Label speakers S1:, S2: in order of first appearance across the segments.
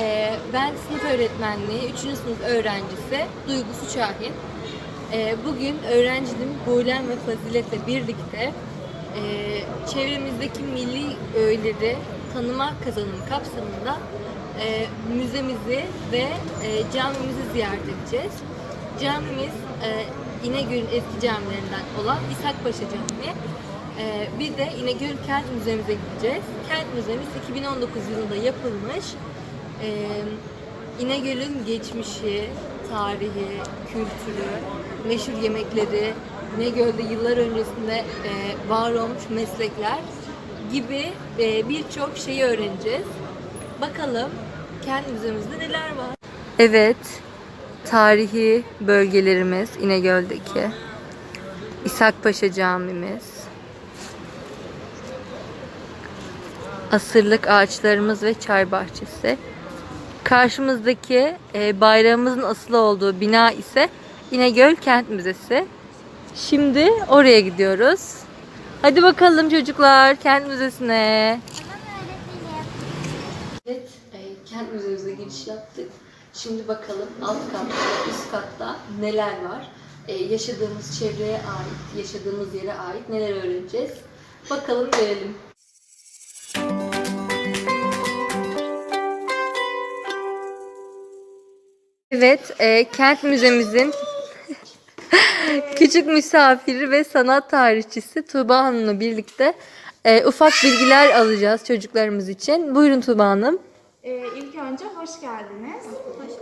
S1: Ee, ben sınıf öğretmenliği 3. sınıf öğrencisi Duygusu Şahin. Ee, bugün öğrencim Buğlen ve Fazilet'le birlikte e, çevremizdeki milli öğeleri tanıma kazanımı kapsamında e, müzemizi ve e, camimizi ziyaret edeceğiz. Camimiz e, İnegöl'ün eski camilerinden olan İshak Paşa Camii. Ee, bir de İnegöl Kent Müzemize gideceğiz. Kent Müzemiz 2019 yılında yapılmış. Ee, İnegöl'ün geçmişi, tarihi, kültürü, meşhur yemekleri, İnegöl'de yıllar öncesinde e, var olmuş meslekler gibi e, birçok şeyi öğreneceğiz. Bakalım Kent Müzemizde neler var? Evet, tarihi bölgelerimiz İnegöl'deki. İshak Paşa Camimiz. Asırlık ağaçlarımız ve çay bahçesi. Karşımızdaki e, bayrağımızın asılı olduğu bina ise İnegöl Kent Müzesi. Şimdi oraya gidiyoruz. Hadi bakalım çocuklar Kent Müzesi'ne. Evet, e, Kent Müzemize giriş yaptık. Şimdi bakalım alt katta, üst katta neler var. E, yaşadığımız çevreye ait, yaşadığımız yere ait neler öğreneceğiz. Bakalım görelim. Evet, e, Kent Müzemizin küçük misafiri ve sanat tarihçisi Tuğba Hanım'la birlikte e, ufak bilgiler alacağız çocuklarımız için. Buyurun Tuğba Hanım.
S2: Ee, ilk önce hoş geldiniz.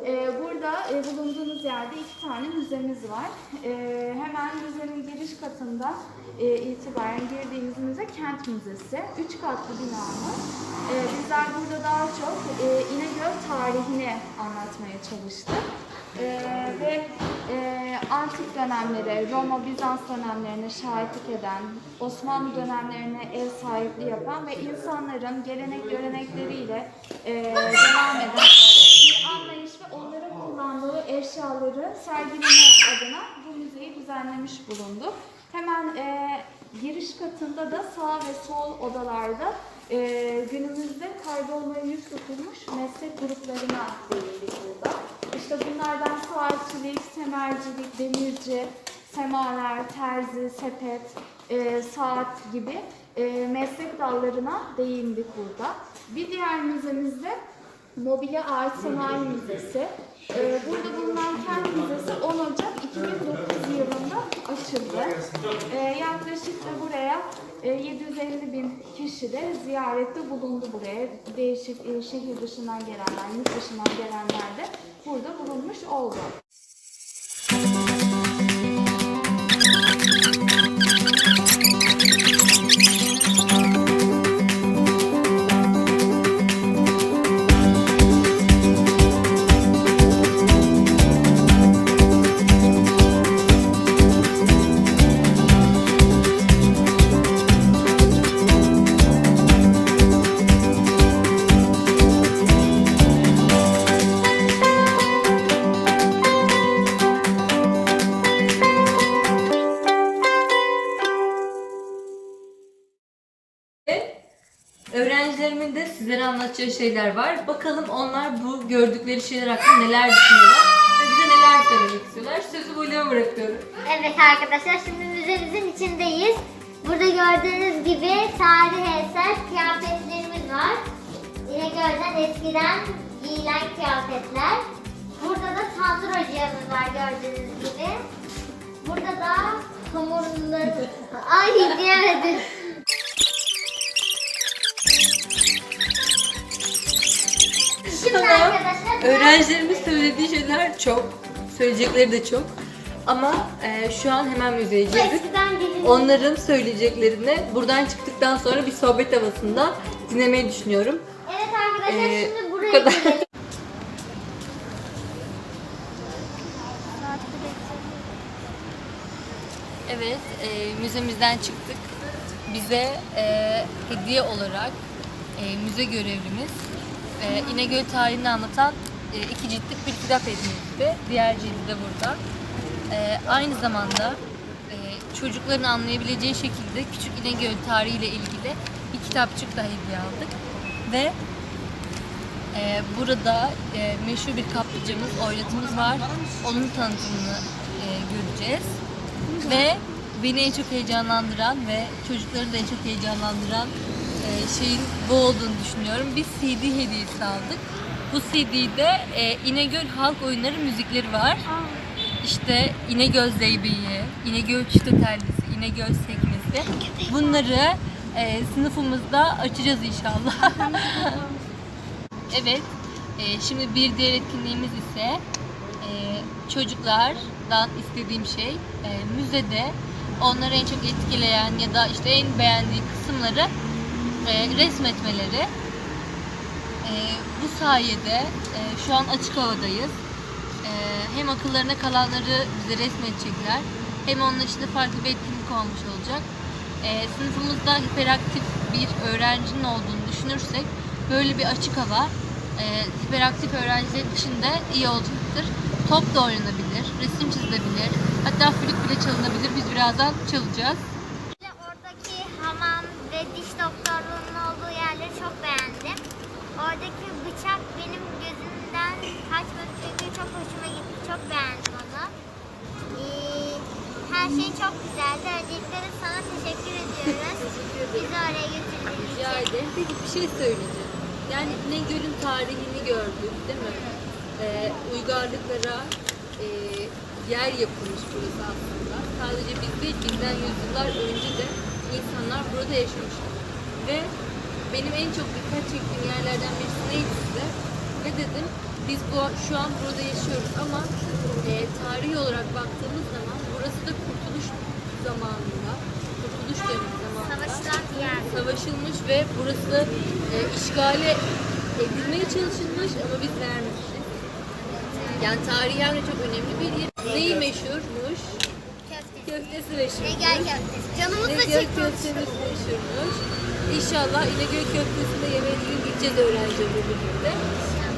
S2: Ee, burada e, bulunduğunuz yerde iki tane müzemiz var. Ee, hemen müzenin giriş katında e, itibaren girdiğimiz müze Kent Müzesi. Üç katlı binamız. Ee, bizler burada daha çok e, İnegöl tarihini anlatmaya çalıştık. Ee, ve antik dönemlere, Roma, Bizans dönemlerine şahitlik eden, Osmanlı dönemlerine ev sahipliği yapan ve insanların gelenek görenekleriyle e, devam eden anlayış ve onların kullandığı eşyaları sergileme adına bu müzeyi düzenlemiş bulunduk. Hemen e, giriş katında da sağ ve sol odalarda e, günümüzde kaybolmaya yüz tutulmuş meslek gruplarına değindik burada. İşte bunlardan saatçilik, semercilik, demirci, semaver, terzi, sepet, e, saat gibi e, meslek dallarına değindik burada. Bir diğer müzemizde Mobilya Art Sanayi Müzesi. E, burada bulunan Kent Müzesi 10 Ocak 2009 yılında açıldı. E, yaklaşık da buraya e, 750 bin kişi de ziyarette bulundu buraya. Değişik e, şehir dışından gelenler, yurt dışından gelenler de burada bulunmuş oldu.
S1: Öğrencilerimin de sizlere anlatacağı şeyler var. Bakalım onlar bu gördükleri şeyler hakkında neler düşünüyorlar ve bize neler söylemek istiyorlar. Sözü Bulya'ya bırakıyorum.
S3: Evet arkadaşlar şimdi müzemizin içindeyiz. Burada gördüğünüz gibi tarihi eser kıyafetlerimiz var. İnegöl'den eskiden giyilen kıyafetler. Burada da tandır ocağımız var gördüğünüz gibi. Burada da hamurları... Ay diyemedim. Şimdi arkadaşlar...
S1: Öğrencilerimin söylediği şeyler çok. Söyleyecekleri de çok. Ama e, şu an hemen müzeye girdik. Onların söyleyeceklerini buradan çıktıktan sonra bir sohbet havasında dinlemeyi düşünüyorum.
S3: Evet arkadaşlar
S1: Ee,
S3: şimdi
S1: bu
S3: buraya
S1: kadar. Evet, e, müzemizden çıktık. Bize e, hediye olarak e, müze görevlimiz e, İnegöl tarihini anlatan e, iki ciltlik bir kitap etti. Diğer cildi de burada. E, aynı zamanda e, çocukların anlayabileceği şekilde Küçük İnegöl tarihiyle ilgili bir kitapçık da hediye aldık. Ve Ee, burada e, meşhur bir kaplıcamız, oylatımız var. Onun tanıtımını e, göreceğiz. Ve beni en çok heyecanlandıran ve çocukları da en çok heyecanlandıran e, şeyin bu olduğunu düşünüyorum. Biz CD hediyesi aldık. Bu CD'de e, İnegöl Halk Oyunları müzikleri var. İşte İnegöl Zeybeği, İnegöl Çiftetellisi, İnegöl Sekmesi. Bunları e, sınıfımızda açacağız inşallah. evet, e, şimdi bir diğer etkinliğimiz ise e, çocuklardan istediğim şey e, müzede onları en çok etkileyen ya da işte en beğendiği kısımları e, resmetmeleri. E, bu sayede e, şu an açık havadayız. Ee, hem akıllarına kalanları bize resmedecekler hem onun içinde farklı bir etkinlik olmuş olacak. Ee, sınıfımızda hiperaktif bir öğrencinin olduğunu düşünürsek böyle bir açık hava e, hiperaktif öğrenciler için de iyi olacaktır. Top da oynanabilir, resim çizilebilir, hatta flüt bile çalınabilir. Biz birazdan çalacağız.
S3: Oradaki hamam ve diş doktorluğunun olduğu yerleri çok beğendim. Oradaki bıçak benim gözümden kaçmadı çünkü çok hoşuma gitti. Çok beğendim onu. Ee, her şey çok güzeldi. Öncelikle de sana teşekkür ediyoruz. Bizi oraya götürdüğün
S1: Rica
S3: için.
S1: ederim. Peki bir şey söyleyeceğim. Yani İnegöl'ün tarihini gördük değil mi? Ee, uygarlıklara e, yer yapılmış burası aslında. Sadece biz değil, bizden yüzyıllar önce de insanlar burada yaşamışlar. Ve benim en çok dikkat çektiğim yerlerden birisi neydi size? Ne dedim? Biz bu, şu an burada yaşıyoruz ama e, tarihi olarak baktığımız zaman zamanında, kurtuluş dönemi zamanında savaşılmış ve burası e, işgale edilmeye çalışılmış ama biz vermişiz. Yani tarihen de çok önemli bir yer. Neyi meşhurmuş?
S3: Köftesi.
S1: Köftesi meşhur.
S3: Egel köftesi. Canımız da
S1: İnegöl
S3: çekti.
S1: köftemiz meşhurmuş. İnşallah İnegöl köftesini yemeye bir gün gideceğiz öğrencilerle birlikte.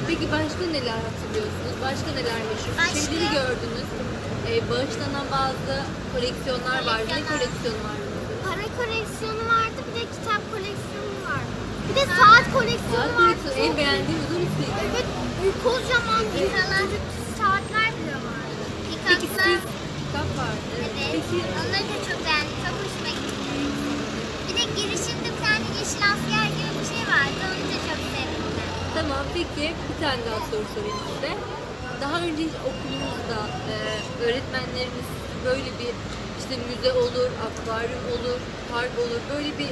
S1: Peki başka neler hatırlıyorsunuz? Başka neler meşhur?
S3: Başka?
S1: Şeyleri gördünüz. E, bağışlanan bazı koleksiyonlar var. Ne koleksiyonu var?
S3: Para koleksiyonu vardı, bir de kitap koleksiyonu vardı. Bir de saat koleksiyonu
S1: Saat
S3: vardı.
S1: koleksiyonu en beğendiğim hangisi?
S3: Evet, kocaman bir saatler bile vardı.
S1: Peki siz kitap vardı.
S3: Evet,
S1: Peki
S3: onları da çok beğendim, çok hoşuma gitti. Bir de girişinde bir tane yeşil asker gibi bir şey vardı, onu da çok sevdim ben.
S1: tamam peki bir tane daha soru sorayım size. Daha önce hiç okulunuzda e, öğretmenleriniz böyle bir işte müze olur, akvaryum olur, park olur böyle bir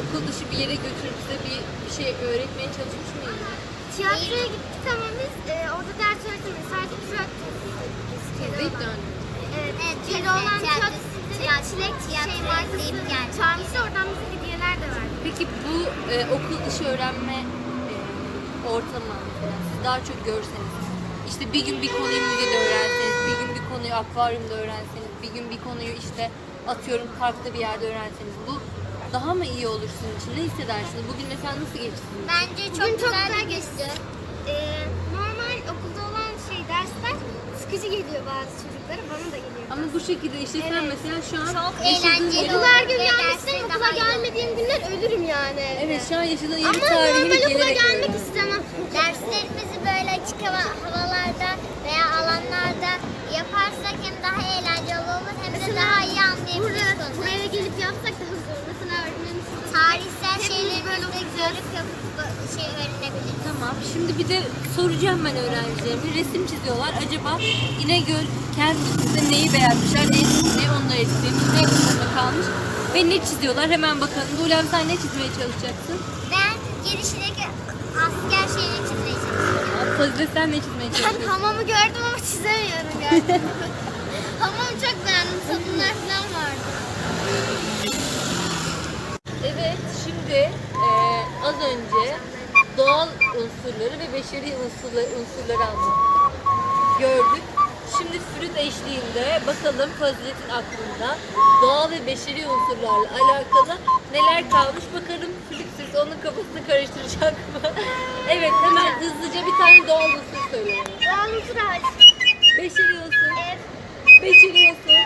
S1: okul dışı bir yere götürüp size bir, bir şey öğretmeye çalışmış mıydı?
S3: Tiyatroya gittik ama biz e, orada ders öğretemedik, sadece tiyatro.
S1: Değil mi?
S3: Evet, evet Kedi olan tiyatrosunda çilek şey markası çağırmıştı, oradan bize hediyeler de verdi.
S1: Peki bu e, okul dışı öğrenme e, ortamı siz daha çok görseniz işte bir gün bir konuyu müzede öğrenseniz, bir gün bir konuyu akvaryumda öğrenseniz, bir gün bir konuyu işte atıyorum parkta bir yerde öğrenseniz bu daha mı iyi olur sizin için? Ne hissedersiniz? Bugün mesela nasıl geçti? sizin için?
S3: Bence çok, güzel, geçti. Ee, normal okulda olan şey dersler sıkıcı geliyor bazı çocuklara, bana da geliyor.
S1: Ama bu şekilde işte sen
S3: Evet.
S1: mesela şu an
S3: Çok
S1: yaşadığın
S3: eğlenceli Okula her gün gelmiştim, okula gelmediğim günler ölürüm yani.
S1: Evet şu an yaşadığın yerin
S3: Ama
S1: tarihini
S3: normal okula
S1: gelerek
S3: gelmek
S1: öğrendin.
S3: istemem. Derslerimizi böyle açık hava, havalarda veya alanlarda yaparsak hem daha eğlenceli olur hem de daha iyi anlayabiliriz konuyu. Buraya gelip yapsak daha zor. Mesela öğretmenimiz tarihsel şeyleri böyle görüp yapıp şey öğrenebiliriz.
S1: Tamam. Şimdi bir de soracağım ben öğrencilerime. Resim çiziyorlar. Acaba İnegöl kendisinde neyi beğenmişler, neyi, ne onları etkilemiş, ne aklında kalmış ve ne çiziyorlar? Hemen bakalım. Buğlem sen ne çizmeye çalışacaksın?
S3: Ben girişindeki asker şeyini çizmeye çalışıyorum.
S1: Fazile sen ne çizmeye
S3: Ben
S1: çalışacaksın?
S3: hamamı gördüm ama çizemiyorum gerçekten. Hamamı çok beğendim. Sabunlar falan vardı.
S1: Evet, şimdi eee, az önce doğal unsurları ve beşeri unsurları, unsurları anlattık. Gördük. Şimdi flüt eşliğinde bakalım Fazilet'in aklında doğal ve beşeri unsurlarla alakalı neler kalmış? Bakalım flüt sesi onun kafasını karıştıracak mı? evet hemen hızlıca bir tane doğal unsur söyleyelim.
S3: Doğal unsur ağaç,
S1: Beşeri unsur,
S3: ev,
S1: beşeri unsur,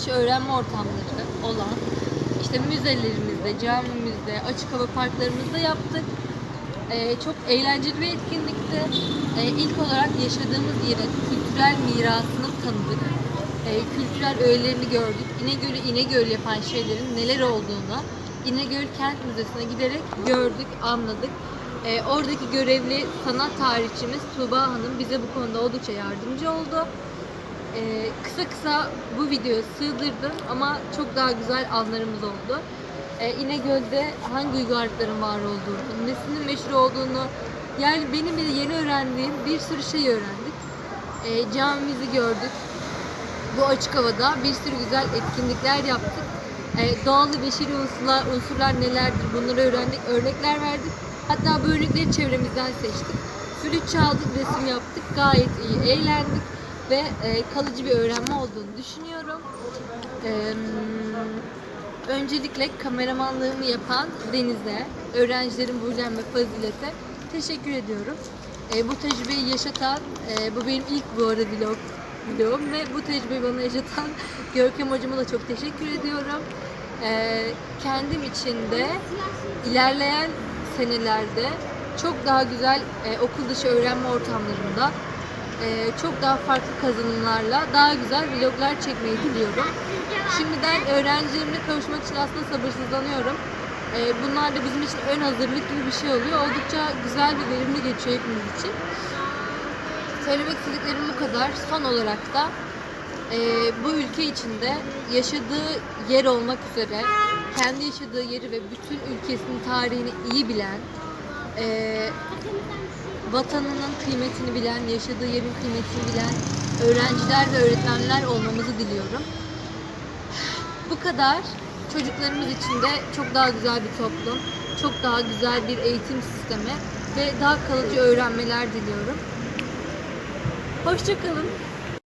S1: dışı öğrenme ortamları olan işte müzelerimizde, camimizde, açık hava parklarımızda yaptık. E, çok eğlenceli bir etkinlikti. E, ilk olarak yaşadığımız yerin kültürel mirasını tanıdık. E, kültürel öğelerini gördük. İnegöl'ü İnegöl yapan şeylerin neler olduğunu İnegöl Kent Müzesi'ne giderek gördük, anladık. E, oradaki görevli sanat tarihçimiz Tuğba Hanım bize bu konuda oldukça yardımcı oldu. E, kısa kısa bu videoyu sığdırdım ama çok daha güzel anlarımız oldu. E, İnegöl'de hangi uygarlıkların var olduğunu, nesinin meşhur olduğunu, yani benim bile yeni öğrendiğim bir sürü şey öğrendik. E, camimizi gördük. Bu açık havada bir sürü güzel etkinlikler yaptık. E, doğal ve beşeri unsurlar, unsurlar nelerdir bunları öğrendik, örnekler verdik. Hatta bu örnekleri çevremizden seçtik. Flüt çaldık, resim yaptık, gayet iyi eğlendik ve e, kalıcı bir öğrenme olduğunu düşünüyorum. E, öncelikle kameramanlığımı yapan Deniz'e, öğrencilerim Buğlem ve Fazilet'e teşekkür ediyorum. E, bu tecrübeyi yaşatan, e, bu benim ilk bu arada vlog vlogum ve bu tecrübeyi bana yaşatan Görkem hocama da çok teşekkür ediyorum. E, kendim için de ilerleyen senelerde çok daha güzel e, okul dışı öğrenme ortamlarında çok daha farklı kazanımlarla daha güzel vloglar çekmeyi diliyorum. Şimdiden öğrencilerimle kavuşmak için aslında sabırsızlanıyorum. E, bunlar da bizim için ön hazırlık gibi bir şey oluyor. Oldukça güzel ve verimli geçiyor hepimiz için. Söylemek istediklerim bu kadar. Son olarak da e, bu ülke içinde yaşadığı yer olmak üzere kendi yaşadığı yeri ve bütün ülkesinin tarihini iyi bilen, e, vatanının kıymetini bilen, yaşadığı yerin kıymetini bilen öğrenciler ve öğretmenler olmamızı diliyorum. Bu kadar. Çocuklarımız için de çok daha güzel bir toplum, çok daha güzel bir eğitim sistemi ve daha kalıcı öğrenmeler diliyorum. Hoşçakalın.